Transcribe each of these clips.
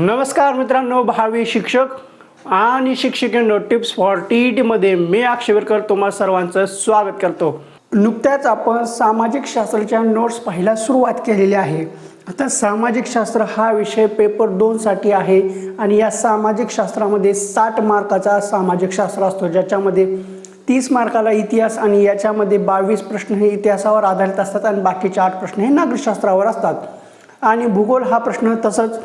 नमस्कार मित्रांनो भावी शिक्षक आणि शिक्षिकेनो टिप्स फॉर टी ई टीमध्ये मी अक्षयवरकर तुम्हा सर्वांचं स्वागत करतो. नुकत्याच आपण सामाजिक शास्त्राच्या नोट्स पाहायला सुरुवात केलेली आहे. आता सामाजिक शास्त्र हा विषय पेपर दोनसाठी आहे आणि या सामाजिक शास्त्रामध्ये साठ मार्काचा सामाजिक शास्त्र असतो ज्याच्यामध्ये तीस मार्काला इतिहास आणि याच्यामध्ये बावीस प्रश्न हे इतिहासावर आधारित असतात आणि बाकीचे आठ प्रश्न हे नागरिकशास्त्रावर असतात. आणि भूगोल हा प्रश्न तसंच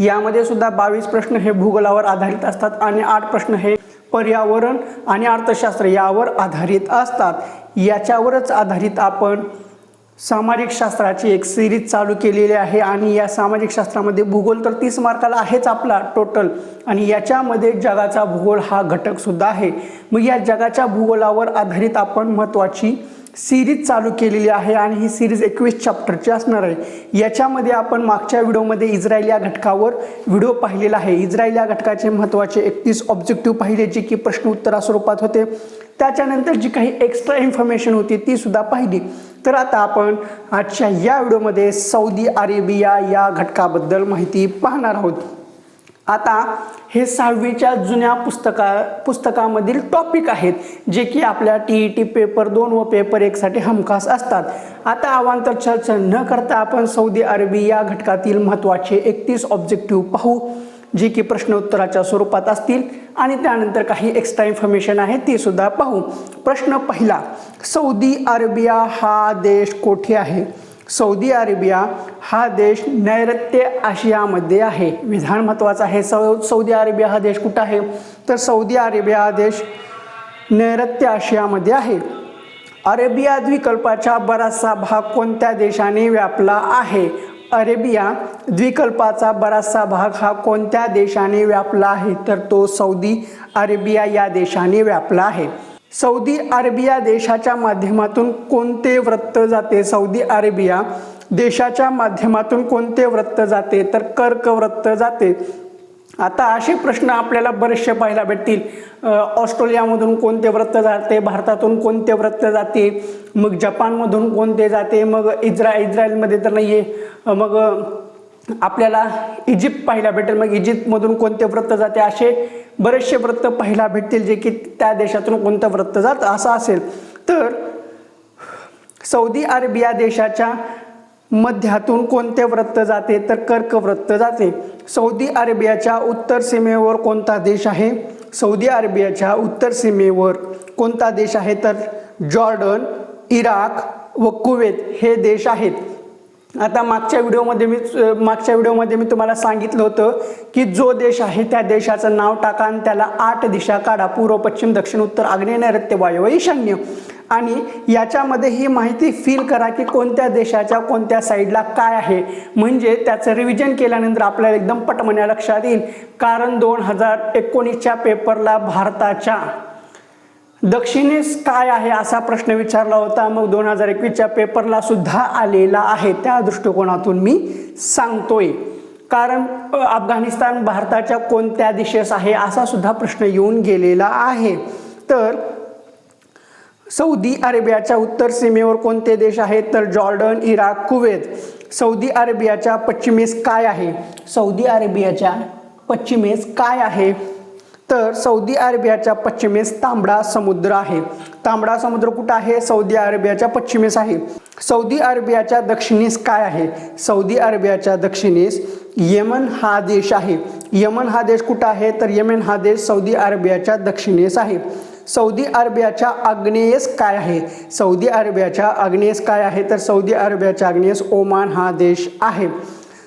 यामध्ये सुद्धा बावीस प्रश्न हे भूगोलावर आधारित असतात आणि आठ प्रश्न हे पर्यावरण आणि अर्थशास्त्र यावर आधारित असतात. याच्यावरच आधारित आपण सामाजिक शास्त्राची एक सिरीज चालू केलेली आहे आणि या सामाजिक शास्त्रामध्ये भूगोल तर तीस मार्काला आहेच आपला टोटल आणि याच्यामध्ये जगाचा भूगोल हा घटकसुद्धा आहे. मग या जगाच्या भूगोलावर आधारित आपण महत्त्वाची सिरीज चालू केलेली आहे आणि ही सिरीज एकवीस चॅप्टरची असणार आहे. याच्यामध्ये आपण मागच्या व्हिडिओमध्ये इस्रायल या घटकावर व्हिडिओ पाहिलेला आहे. इस्रायल या घटकाचे महत्त्वाचे एकतीस ऑब्जेक्टिव्ह पाहिले जे की प्रश्न उत्तरा स्वरूपात होते. त्याच्यानंतर जी काही एक्स्ट्रा इन्फॉर्मेशन होती ती सुद्धा पाहिली. तर आता आपण आजच्या या व्हिडिओमध्ये सौदी अरेबिया या घटकाबद्दल माहिती पाहणार आहोत. आता हे सहावीच्या जुन्या पुस्तका पुस्तकामधील टॉपिक आहेत जे की आपल्या टी ई टी पेपर दोन व पेपर एकसाठी हमखास असतात. आता अवांतर चर्चा न करता आपण सौदी अरेबिया घटकातील महत्त्वाचे एकतीस ऑब्जेक्टिव्ह पाहू जे की प्रश्न उत्तराच्या स्वरूपात असतील. आणि त्यानंतर काही एक्स्ट्रा इन्फॉर्मेशन आहे ते सुद्धा पाहू. प्रश्न पहिला सौदी अरेबिया हा देश कोठे आहे? सौदी अरेबिया हा देश नैऋत्य आशियामध्ये आहे. विधान महत्त्वाचं आहे. सौ सौदी अरेबिया हा देश कुठं आहे? तर सौदी अरेबिया हा देश नैऋत्य आशियामध्ये आहे. अरेबिया द्विकल्पाचा बराचसा भाग कोणत्या देशाने व्यापला आहे? अरेबिया द्विकल्पाचा बराचसा भाग हा कोणत्या देशाने व्यापला आहे? तर तो सौदी अरेबिया या देशाने व्यापला आहे. सौदी अरेबिया देशाच्या माध्यमातून कोणते वृत्त जाते? सौदी अरेबिया देशाच्या माध्यमातून कोणते वृत्त जाते? तर कर्क वृत्त जाते. आता असे प्रश्न आपल्याला बरेचसे पाहायला भेटतील. ऑस्ट्रेलियामधून कोणते वृत्त जाते? भारतातून कोणते वृत्त जाते? मग जपानमधून कोणते जाते? मग इज्रा इस्रायलमध्ये तर नाही आहे मग आपल्याला इजिप्त पाहायला भेटेल. मग इजिप्तमधून कोणते वृत्त जाते असे? बरेचसे वृत्त पाहायला भेटतील जे की त्या देशातून कोणतं वृत्त जातं असं असेल. तर सौदी अरेबिया देशाच्या मध्यातून कोणते वृत्त जाते? तर कर्क वृत्त जाते. सौदी अरेबियाच्या उत्तर सीमेवर कोणता देश आहे? सौदी अरेबियाच्या उत्तर सीमेवर कोणता देश आहे? तर जॉर्डन इराक व कुवेत हे देश आहेत. आता मागच्या व्हिडिओमध्ये मी मागच्या व्हिडिओमध्ये मी तुम्हाला सांगितलं होतं की जो देश आहे त्या देशाचं नाव टाका आणि त्याला आठ दिशा काढा. पूर्व पश्चिम दक्षिण उत्तर आग्नेय नैऋत्य वायव्य ईशान्य. आणि याच्यामध्ये ही माहिती फील करा की कोणत्या देशाच्या कोणत्या साईडला काय आहे. म्हणजे त्याचं रिव्हिजन केल्यानंतर आपल्याला एकदम पटमण्या लक्षात येईल. कारण दोन हजार एकोणीसच्या पेपरला भारताच्या दक्षिणेस काय आहे असा प्रश्न विचारला होता. मग दोन हजार एकवीसच्या पेपरला सुद्धा आलेला आहे. त्या दृष्टिकोनातून मी सांगतोय. कारण अफगाणिस्तान भारताच्या कोणत्या दिशेस आहे असा सुद्धा प्रश्न येऊन गेलेला आहे. तर सौदी अरेबियाच्या उत्तर सीमेवर कोणते देश आहेत? तर जॉर्डन इराक कुवेत. सौदी अरेबियाच्या पश्चिमेस काय आहे? सौदी अरेबियाच्या पश्चिमेस काय आहे? तर सौदी अरेबियाच्या पश्चिमेस तांबडा समुद्र आहे. तांबडा समुद्र कुठं आहे? सौदी अरेबियाच्या पश्चिमेस आहे. सौदी अरेबियाच्या दक्षिणेस काय आहे? सौदी अरेबियाच्या दक्षिणेस येमन हा देश आहे. यमन हा देश कुठं आहे? तर यमन हा देश सौदी अरेबियाच्या दक्षिणेस आहे. सौदी अरेबियाच्या आग्नेयेस काय आहे? सौदी अरेबियाच्या आग्नेयेस काय आहे? तर सौदी अरेबियाच्या आग्नेयेस ओमान हा देश आहे.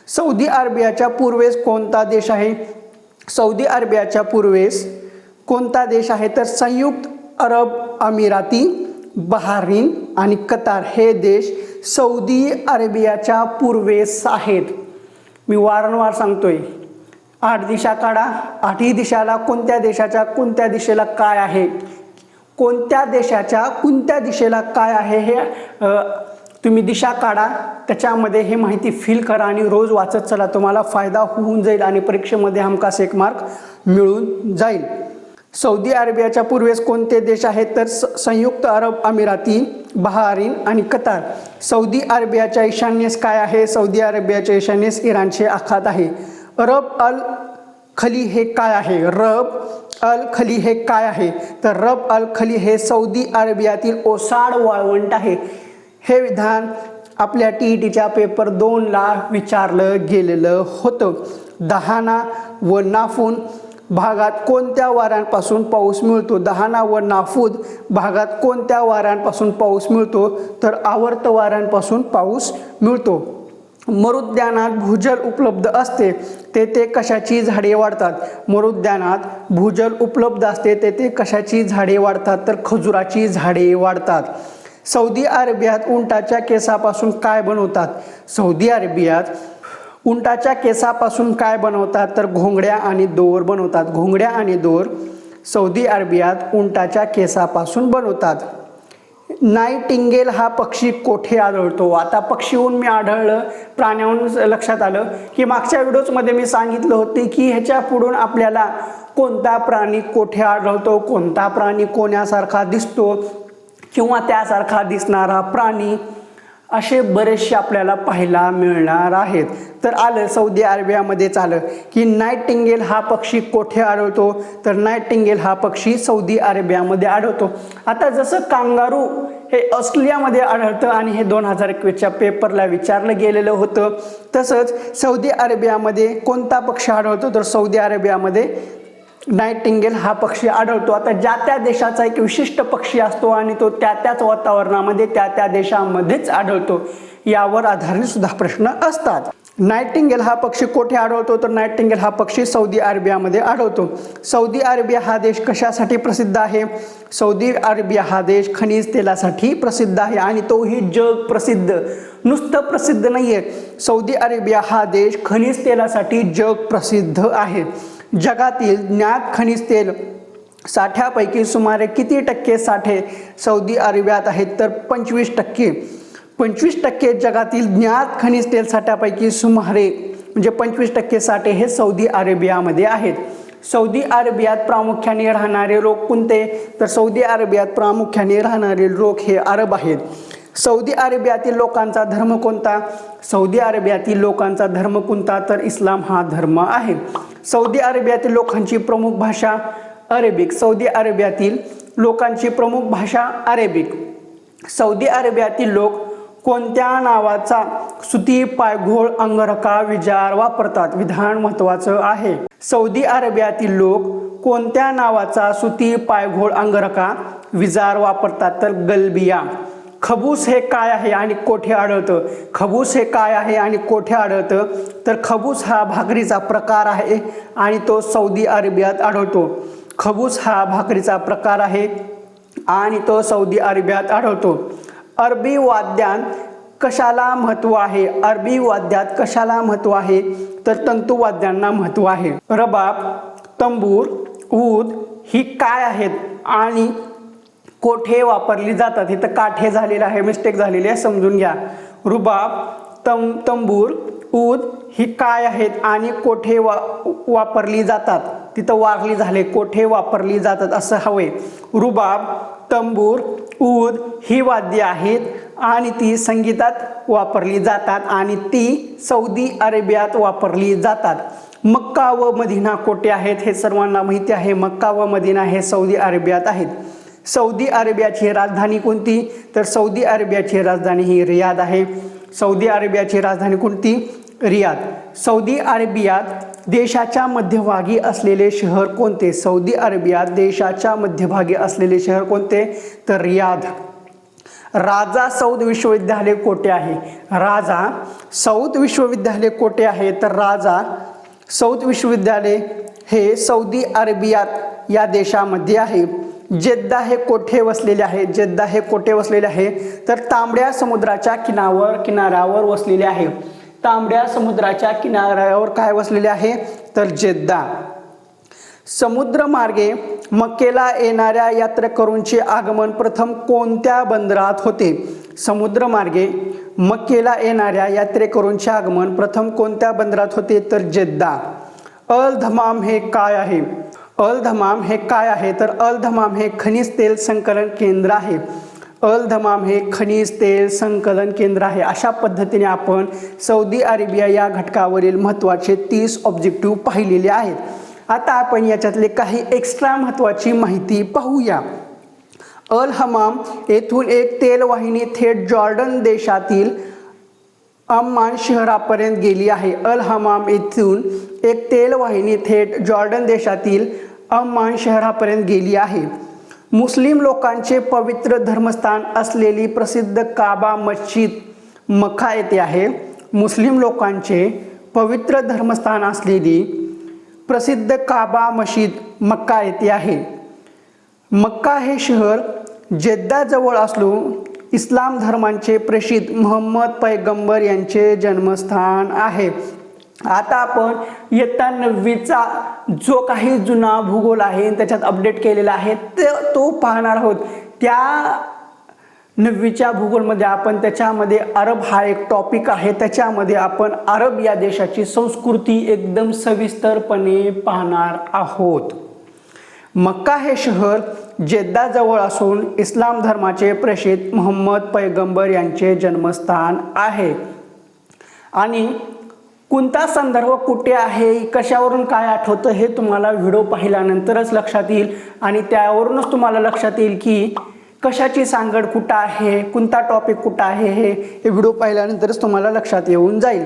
सौदी अरेबियाच्या पूर्वेस कोणता देश आहे? सौदी अरेबियाच्या पूर्वेस कोणता देश आहे? तर संयुक्त अरब अमिराती बहारीन आणि कतार हे देश सौदी अरेबियाच्या पूर्वेस आहेत. मी वारंवार सांगतोय आठ दिशा काढा. आठही दिशाला कोणत्या देशाच्या कोणत्या दिशेला काय आहे? कोणत्या देशाच्या कोणत्या दिशेला काय आहे हे तुम्ही दिशा काढा त्याच्यामध्ये हे माहिती फील करा आणि रोज वाचत चला. तुम्हाला फायदा होऊन जाईल आणि परीक्षेमध्ये हमखास एक मार्क मिळून जाईल. सौदी अरेबियाच्या पूर्वेस कोणते देश आहेत? तर स संयुक्त अरब अमिराती बहारीन आणि कतार. सौदी अरेबियाच्या ईशान्येस काय आहे? सौदी अरेबियाच्या ईशान्येस इराणचे आखात आहे. रब अल खली हे काय आहे? रब अल खली हे काय आहे? तर रब अल खली हे सौदी अरेबियातील ओसाड वाळवंट आहे. हे विधान आपल्या टी ई टीच्या पेपर दोनला विचारलं गेलेलं होतं. दहाना व नाफून भागात कोणत्या वाऱ्यांपासून पाऊस मिळतो? दहाना व नाफूद भागात कोणत्या वाऱ्यांपासून पाऊस मिळतो? तर आवर्त वाऱ्यांपासून पाऊस मिळतो. मरुद्यानात भूजल उपलब्ध असते तेथे कशाची झाडे वाढतात? मरुद्यानात भूजल उपलब्ध असते तेथे कशाची झाडे वाढतात? तर खजुराची झाडे वाढतात. सौदी अरेबियात उंटाच्या केसापासून काय बनवतात? सौदी अरेबियात उंटाच्या केसापासून काय बनवतात? तर घोंगड्या आणि दोर बनवतात. घोंगड्या आणि दोर सौदी अरेबियात उंटाच्या केसापासून बनवतात. नाईटिंगेल हा पक्षी कोठे आढळतो? आता पक्षीहून मी आढळलं प्राण्याहून लक्षात आलं की मागच्या व्हिडिओजमध्ये मी सांगितलं होते की ह्याच्या पुढून आपल्याला कोणता प्राणी कोठे आढळतो? कोणता प्राणी कोण्यासारखा दिसतो? किंवा त्यासारखा दिसणारा प्राणी असे बरेचसे आपल्याला पाहायला मिळणार आहेत. तर आलं सौदी अरेबियामध्येच आलं की नाईटिंगेल हा पक्षी कोठे आढळतो? तर नाईटिंगेल हा पक्षी सौदी अरेबियामध्ये आढळतो. आता जसं कांगारू हे ऑस्ट्रेलियामध्ये आढळतं आणि हे दोन हजार एकवीसच्या पेपरला विचारलं गेलेलं होतं तसंच सौदी अरेबियामध्ये कोणता पक्षी आढळतो? तर सौदी अरेबियामध्ये नाईटिंगेल हा पक्षी आढळतो. आता ज्या त्या देशाचा एक विशिष्ट पक्षी असतो आणि तो त्या त्याच वातावरणामध्ये त्या त्या देशामध्येच आढळतो यावर आधारित सुद्धा प्रश्न असतात. नायटिंगेल हा पक्षी कोठे आढळतो? तर नायटिंगेल हा पक्षी सौदी अरेबियामध्ये आढळतो. सौदी अरेबिया हा देश कशासाठी प्रसिद्ध आहे? सौदी अरेबिया हा देश खनिज तेलासाठी प्रसिद्ध आहे आणि तोही जग प्रसिद्ध. नुसतं प्रसिद्ध नाही आहे सौदी अरेबिया हा देश खनिज तेलासाठी जग प्रसिद्ध आहे. जगातील ज्ञात खनिज तेल साठ्यापैकी सुमारे किती टक्के साठे सौदी अरेबियात आहेत? तर पंचवीस टक्के. पंचवीस टक्के जगातील ज्ञात खनिज तेल साठ्यापैकी सुमारे म्हणजे पंचवीस टक्के साठे हे सौदी अरेबियामध्ये आहेत. सौदी अरेबियात प्रामुख्याने राहणारे लोक कोणते? तर सौदी अरेबियात प्रामुख्याने राहणारे लोक हे अरब आहेत. सौदी अरेबियातील लोकांचा धर्म कोणता? सौदी अरेबियातील लोकांचा धर्म कोणता? तर इस्लाम हा धर्म आहे. सौदी अरेबियातील लोकांची प्रमुख भाषा अरेबिक. सौदी अरेबियातील लोकांची प्रमुख भाषा अरेबिक. सौदी अरेबियातील लोक कोणत्या नावाचा सुती पायघोळ अंगरखा विजार वापरतात? विधान महत्वाचं आहे. सौदी अरेबियातील लोक कोणत्या नावाचा सुती पायघोळ अंगरखा विजार वापरतात? तर गलबिया. खबूस हे काय आहे आणि कोठे आढळतं? खबूस हे काय आहे आणि कोठे आढळतं? तर खबूस हा भाकरीचा प्रकार आहे आणि तो सौदी अरेबियात आढळतो. खबूस हा भाकरीचा प्रकार आहे आणि तो सौदी अरेबियात आढळतो. अरबी वाद्यात कशाला महत्त्व आहे? अरबी वाद्यात कशाला महत्त्व आहे? तर तंतुवाद्यांना महत्त्व आहे. रबाब तंबूर ऊद ही काय आहेत आणि कोठे वापरली जातात? इथं काठे झालेलं आहे मिस्टेक झालेली आहे समजून घ्या. रुबाब तम तंबूर ऊद ही काय आहेत आणि कोठे वा वापरली जातात? तिथं वारली झाले कोठे वापरली जातात असं हवे रुबाब तंबूर ऊद ही वाद्य आहेत आणि ती संगीतात वापरली जातात आणि ती सौदी अरेबियात वापरली जातात. मक्का व मदिना कोठे आहेत हे सर्वांना माहिती आहे. मक्का व मदिना हे सौदी अरेबियात आहेत. सौदी अरेबियाची राजधानी कोणती? तर सौदी अरेबियाची राजधानी ही रियाद आहे. सौदी अरेबियाची राजधानी कोणती? रियाद. सौदी अरेबियात देशाच्या मध्यभागी असलेले शहर कोणते? सौदी अरेबियात देशाच्या मध्यभागी असलेले शहर कोणते? तर रियाद राजा सौद विश्वविद्यालय कोठे आहे? राजा सौद विश्वविद्यालय कोठे आहे? तर राजा सौद विश्वविद्यालय हे सौदी अरेबियात या देशामध्ये आहे. जेद्दा हे कोठे वसलेले आहे? जेद्दा हे कोठे वसलेले आहे? तर तांबड्या समुद्राच्या किनावर किनाऱ्यावर वसलेले आहे. तांबड्या समुद्राच्या किनाऱ्यावर काय वसलेले आहे? तर जेद्दा. समुद्रमार्गे मक्केला येणाऱ्या यात्रेकरूंचे आगमन प्रथम कोणत्या बंदरात होते? समुद्रमार्गे मक्केला येणाऱ्या यात्रेकरूंचे आगमन प्रथम कोणत्या बंदरात होते? तर जेद्दा. अल धमाम हे काय आहे? अल धमाम हे काय आहे? तर अल धमाम हे खनिज तेल संकलन केंद्र आहे. अल धमाम हे खनिज तेल संकलन केंद्र आहे. अशा पद्धतीने आपण सौदी अरेबिया या घटकावरील महत्त्वाचे तीस ऑब्जेक्टिव्ह पाहिलेले आहेत. आता आपण याच्यातले काही एक्स्ट्रा महत्त्वाची माहिती पाहूया. अल हमाम येथून एक तेलवाहिनी थेट जॉर्डन देशातील अम्मान शहरापर्यंत गेली आहे. अल हमाम येथून एक तेलवाहिनी थेट जॉर्डन देशातील अम्मान शहरापर्यंत गेली आहे. मुस्लिम लोकांचे पवित्र धर्मस्थान असलेली प्रसिद्ध काबा मस्जिद मक्का येथे आहे. मुस्लिम लोकांचे पवित्र धर्मस्थान असलेली प्रसिद्ध काबा मशीद मक्का येथे आहे. मक्का हे शहर जेद्दाजवळ असून इस्लाम धर्मांचे प्रेषित मोहम्मद पैगंबर यांचे जन्मस्थान आहे. आता आपण इयत्ता नववीचा जो काही जुना भूगोल आहे त्याच्यात अपडेट केलेला आहे ते तो पाहणार आहोत. त्या नववीच्या भूगोलमध्ये आपण त्याच्यामध्ये अरब हा एक टॉपिक आहे. त्याच्यामध्ये आपण अरब या देशाची संस्कृती एकदम सविस्तरपणे पाहणार आहोत. मक्का हे शहर जेद्दाजवळ असून इस्लाम धर्माचे प्रेषित मोहम्मद पैगंबर यांचे जन्मस्थान आहे. आणि कोणता संदर्भ कुठे आहे कशावरून काय आठवतं हे तुम्हाला व्हिडिओ पाहिल्यानंतरच लक्षात येईल. आणि त्यावरूनच तुम्हाला लक्षात येईल की कशाची सांगड कुठं आहे कोणता टॉपिक कुठं आहे हे हे व्हिडिओ पाहिल्यानंतरच तुम्हाला लक्षात येऊन जाईल.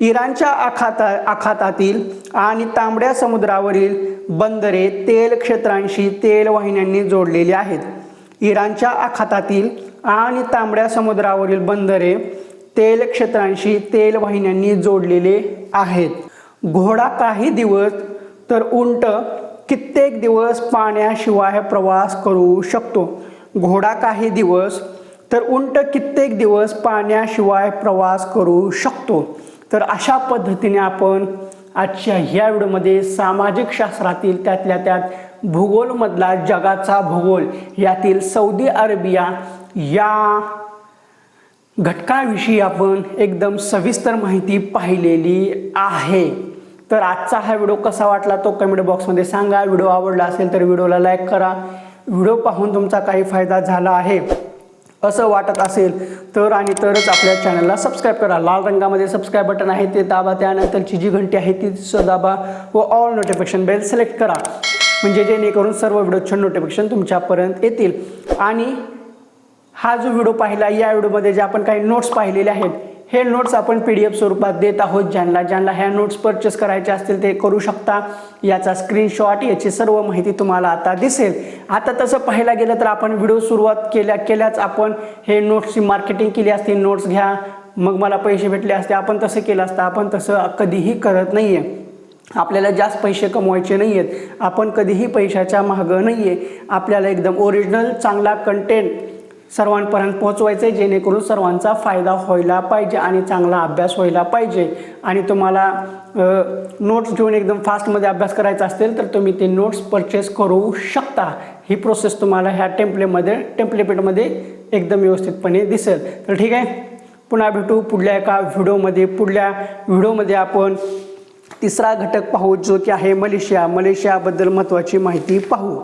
इराणच्या आखाता आखातातील आणि तांबड्या समुद्रावरील बंदरे तेल क्षेत्रांशी तेल वाहिन्यांनी जोडलेली आहेत. इराणच्या आखातातील आणि तांबड्या समुद्रावरील बंदरे तेल क्षेत्रांशी तेल वाहिन्यांनी जोडलेले आहेत. घोडा काही दिवस तर उंट कित्येक दिवस पाण्याशिवाय प्रवास करू शकतो. घोडा काही दिवस तर उंट कित्येक दिवस पाण्याशिवाय प्रवास करू शकतो. तर अशा पद्धतीने आपण आजच्या ह्या व्हिडिओमध्ये सामाजिक शास्त्रातील त्यातल्या त्यात भूगोलमधला जगाचा भूगोल यातील सौदी अरेबिया या घटकाविषयी आपण एकदम सविस्तर माहिती पाहिलेली आहे. तर आजचा हा व्हिडिओ कसा वाटला तो कमेंट बॉक्समध्ये सांगा. व्हिडिओ आवडला असेल तर व्हिडिओला लाईक करा. व्हिडिओ पाहून तुमचा काही फायदा झाला आहे असं वाटत असेल तर आणि तरच आपल्या चॅनलला सबस्क्राईब करा. लाल रंगामध्ये सबस्क्राईब बटन आहे ते दाबा. त्यानंतरची जी घंटी आहे ती दाबा व ऑल नोटिफिकेशन बेल सिलेक्ट करा. म्हणजे जेणेकरून सर्व व्हिडिओचे नोटिफिकेशन तुमच्यापर्यंत येतील. आणि हा जो व्हिडिओ पाहिला या व्हिडिओमध्ये जे आपण काही नोट्स पाहिलेले आहेत हे नोट्स आपण पी डी एफ स्वरूपात देत आहोत. ज्यांना ज्यांना ह्या नोट्स परचेस करायचे असतील ते करू शकता. याचा स्क्रीनशॉट याची सर्व माहिती तुम्हाला आता दिसेल. आता तसं पाहायला गेलं तर आपण व्हिडिओ सुरुवात केल्या केल्याच आपण हे नोट्सची मार्केटिंग केली असती. नोट्स घ्या मग मला पैसे भेटले असते. आपण तसं केलं असतं. आपण तसं कधीही करत नाही आहे आपल्याला जास्त पैसे कमवायचे नाही आहेत आपण कधीही पैशाच्या मागं नाही आहे आपल्याला एकदम ओरिजिनल चांगला कंटेंट सर्वांपर्यंत पोहोचवायचं आहे जेणेकरून सर्वांचा फायदा व्हायला पाहिजे आणि चांगला अभ्यास व्हायला पाहिजे. आणि तुम्हाला नोट्स घेऊन एकदम फास्टमध्ये अभ्यास करायचा असेल तर तुम्ही ते नोट्स परचेस करू शकता. ही प्रोसेस तुम्हाला ह्या टेम्पलेमध्ये टेम्पलेपेटमध्ये एकदम व्यवस्थितपणे दिसेल. तर ठीक आहे. पुन्हा भेटू पुढल्या एका व्हिडिओमध्ये पुढल्या व्हिडिओमध्ये आपण तिसरा घटक पाहू जो की आहे मलेशिया. मलेशियाबद्दल महत्त्वाची माहिती पाहू.